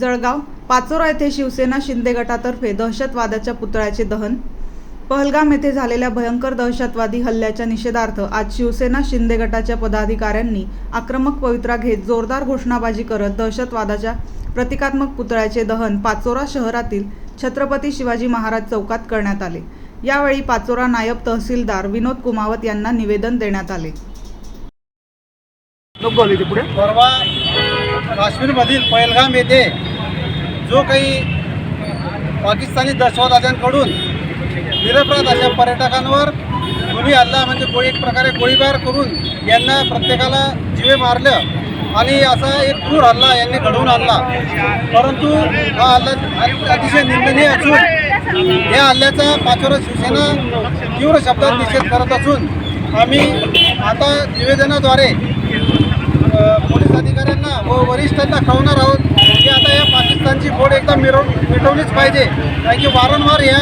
जळगाव पाचोरा येथे शिवसेना शिंदे गटातर्फे दहशतवादाच्या पुतळ्याचे दहन. पहलगाम येथे झालेल्या भयंकर दहशतवादी हल्ल्याच्या निषेधार्थ आज शिवसेना शिंदे गटाच्या पदाधिकाऱ्यांनी आक्रमक पवित्रा घेत जोरदार घोषणाबाजी करत दहशतवादाच्या प्रतिकात्मक पुतळ्याचे दहन पाचोरा शहरातील छत्रपती शिवाजी महाराज चौकात करण्यात आले. यावेळी पाचोरा नायब तहसीलदार विनोद कुमावत यांना निवेदन देण्यात आले. काश्मीरमधील पहलगाम येथे जो काही पाकिस्तानी दहशतवाद्यांकडून निरपराध अशा पर्यटकांवर गुन्हे हल्ला म्हणजे गोळी एक प्रकारे गोळीबार करून यांना प्रत्येकाला जीवे मारलं आणि असा एक क्रूर हल्ला यांनी घडवून आणला. परंतु हा हल्ला अतिशय निंदनीय असून या हल्ल्याचा पाचोरा शिवसेना तीव्र शब्दात निषेध करत असून आम्ही आता निवेदनाद्वारे वरिष्ठांना खावणार आहोत. की आता या पाकिस्तानची बोट एकदा मिरव मिटवलीच पाहिजे. कारण की वारंवार या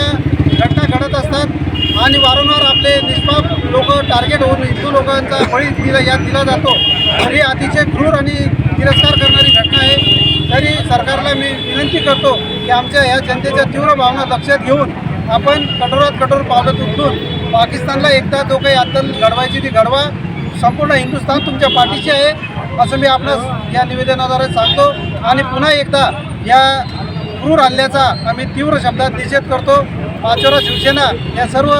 घटना घडत असतात. आणि वारंवार आपले निष्पाप लोक टार्गेट होऊन हिंदू लोकांचा बळी दिला यात दिला जातो. तर ही अतिशय क्रूर आणि तिरस्कार करणारी घटना आहे. तरी सरकारला मी विनंती करतो की आमच्या या जनतेच्या तीव्र भावना लक्षात घेऊन आपण कठोरात कठोर पावलं उचलून पाकिस्तानला एकदा जो काही अद्दल घडवायची ती घडवा. संपूर्ण हिंदुस्थान तुमच्या पाठीशी आहे. असं मी आपणास या निवेदनाद्वारे सांगतो. आणि पुन्हा एकदा या क्रूर हल्ल्याचा आम्ही तीव्र शब्दात निषेध करतो. पाचोरा शिवसेना या सर्व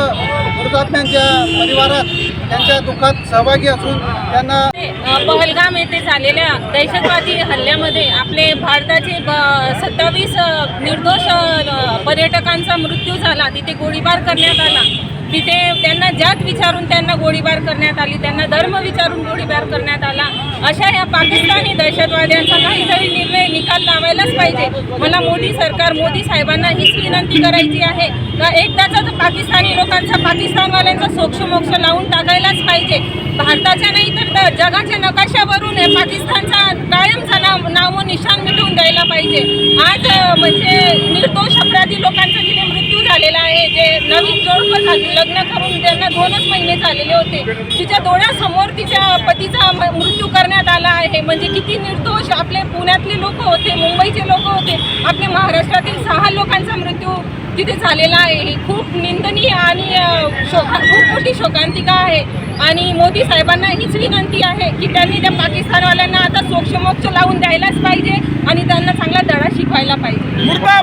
मृतात्म्यांच्या परिवारात त्यांच्या दुःखात सहभागी असून त्यांना पहलगाम येथे झालेल्या दहशतवादी हल्ल्यामध्ये आपले भारताचे सत्तावीस निर्दोष पर्यटकांचा मृत्यू झाला. तिथे गोळीबार करण्यात आला. तिथे त्यांना जात विचारून त्यांना गोळीबार करण्यात आली. त्यांना धर्म विचारून गोळीबार करण्यात आला. अशा या पाकिस्तानी दहशतवाद्यांचा काहीतरी निर्णय निकाल लावायलाच पाहिजे. मला मोदी सरकार मोदी साहेबांना हीच विनंती करायची आहे का एकदाचा तर पाकिस्तानी लोकांचा पाकिस्तानवाल्यांचा सोक्षमोक्ष लावून टाकायलाच पाहिजे? भारताच्या नाही तर जगाच्या नकाशावरून पाकिस्तानचा कायमचा नाव नाव निशाण मिटवून द्यायला पाहिजे. आज म्हणजे निर्दोष अपराधी लोकांचा जिने मृत्यू झालेला आहे. जे नवीन जोडपं झाले. लग्न करून त्यांना दोनच महिने झालेले होते. तिच्या डोळ्यासमोर तिच्या पतीचा म- मृत्यू करण्यात आला आहे. म्हणजे किती निर्दोष. आपले पुण्यातले लोक होते मुंबईचे लोक होते. आपले महाराष्ट्रातील सहा लोकांचा मृत्यू तिथे झालेला आहे. ही खूप निंदनीय आणि शोका खूप मोठी शोकांतिका आहे. आणि मोदी साहेबांना हीच विनंती आहे की त्यांनी त्या पाकिस्तानवाल्यांना आता सोक्षमोक्ष लावून द्यायलाच पाहिजे आणि त्यांना चांगला धडा शिकवायला पाहिजे.